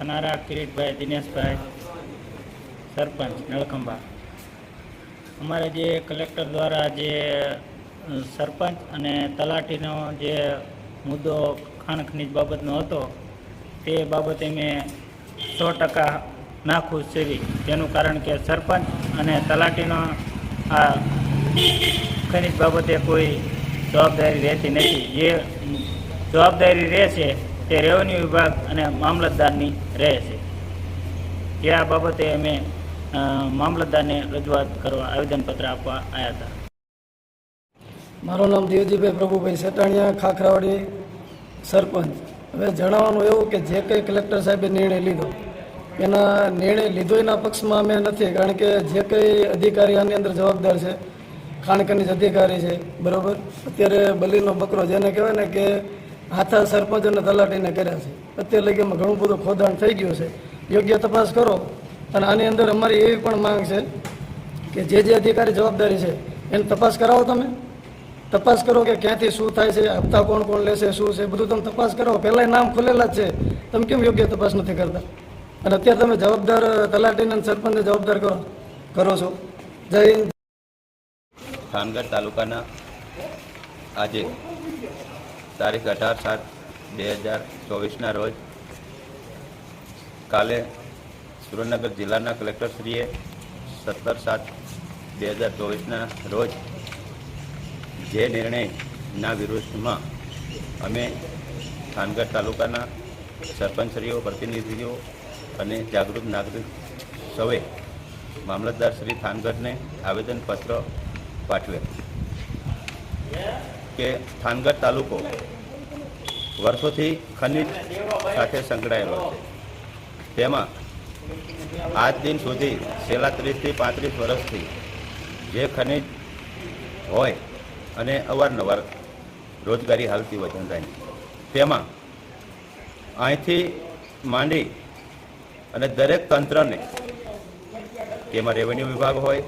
થનારા કિરીટભાઈ, દિનેશભાઈ, સરપંચ, નળખંભા. અમારે જે કલેક્ટર દ્વારા જે સરપંચ અને તલાટીનો જે મુદ્દો ખાણ ખનીજ બાબતનો હતો, તે બાબતે મેં સો ટકા નાખુશ સેવી તેનું કારણ કે સરપંચ અને તલાટીનો આ ખનીજ બાબતે કોઈ જવાબદારી રહેતી નથી. જે જવાબદારી રહે છે તે રેવન્યુ વિભાગ અને મામલતદારની રહે છે. જે આ બાબતે અમે મામલતદારને રજૂઆત કરવા આવેદનપત્ર આપવા આવ્યા હતા. મારું નામ દેવજીભાઈ પ્રભુભાઈ સેટાણીયા, ખાખરાવાડી સરપંચ. હવે જણાવવાનું એવું કે જે કંઈ કલેક્ટર સાહેબે નિર્ણય લીધો, એના નિર્ણય લીધો એના પક્ષમાં અમે નથી, કારણ કે જે કંઈ અધિકારી આની અંદર જવાબદાર છે ખાણ ખનીજ અધિકારી છે, બરાબર? અત્યારે બલીનો બકરો જેને કહેવાય ને કે હાથા સરપંચ અને તલાટીને કર્યા છે. અત્યારે લગીમાં ઘણું બધું ખોદાણ થઈ ગયું છે. યોગ્ય તપાસ કરો. અને આની અંદર અમારી એવી પણ માંગ છે કે જે જે અધિકારી જવાબદારી છે, એની તપાસ કરાવો તમે. તપાસ કરો કે ક્યાંથી શું થાય છે, હપ્તા કોણ કોણ લેશે, શું છે, બધું તમે તપાસ કરો. પહેલાં નામ ખુલેલા જ છે. તમે કેમ યોગ્ય તપાસ નથી કરતા? અને અત્યારે તમે જવાબદાર તલાટીને સરપંચને જવાબદાર કરો. કરો છો. જય હિન્દ. ખાનગઢ તાલુકાના આજે તારીખ અઢાર સાત બે હજાર ચોવીસના રોજ કાલે સુરેન્દ્રનગર જિલ્લાના કલેક્ટરશ્રીએ સત્તર સાત બે હજાર ચોવીસના રોજ જે નિર્ણયના વિરુદ્ધમાં અમે થાનગઢ તાલુકાના સરપંચશ્રીઓ, પ્રતિનિધિઓ અને જાગૃત નાગરિક સૌએ મામલતદાર શ્રી થાનગઢને આવેદનપત્ર પાઠવેલ કે થાનગઢ તાલુકો વર્ષોથી ખનિજ સાથે સંકળાયેલો છે. તેમાં આજ દિન સુધી છેલ્લા ત્રીસથી પાંત્રીસ વર્ષથી જે ખનિજ હોય અને અવારનવાર રોજગારી હાલતી ધંધાની તેમાં અહીંથી માંડી અને દરેક તંત્રને તેમાં રેવન્યુ વિભાગ હોય,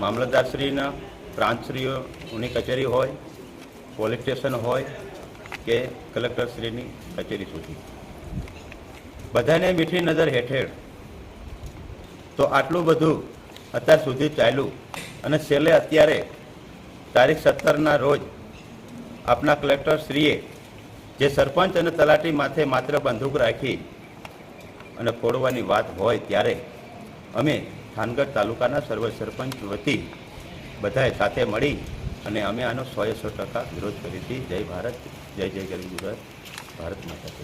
મામલતદારશ્રીના પ્રાંતશ્રીઓની કચેરી હોય, પોલીસ સ્ટેશન હોય કે કલેક્ટરશ્રીની કચેરી સુધી. બધાને મીઠી નજર હેઠળ. તો આટલું બધું અત્યાર સુધી ચાલ્યું અને છેલ્લે અત્યારે તારીખ સત્તરના રોજ આપના કલેક્ટરશ્રીએ જે સરપંચ અને તલાટી માથે માત્ર બંદૂક રાખી અને ફોડવાની વાત હોય ત્યારે અમે થાનગઢ તાલુકાના સર્વ સરપંચ વતી બધાએ સાથે મળી અને અમે આનો સો સો ટકા વિરોધ કરીથી જય ભારત, જય જય ગરીબ ગુજરાત, ભારત માતા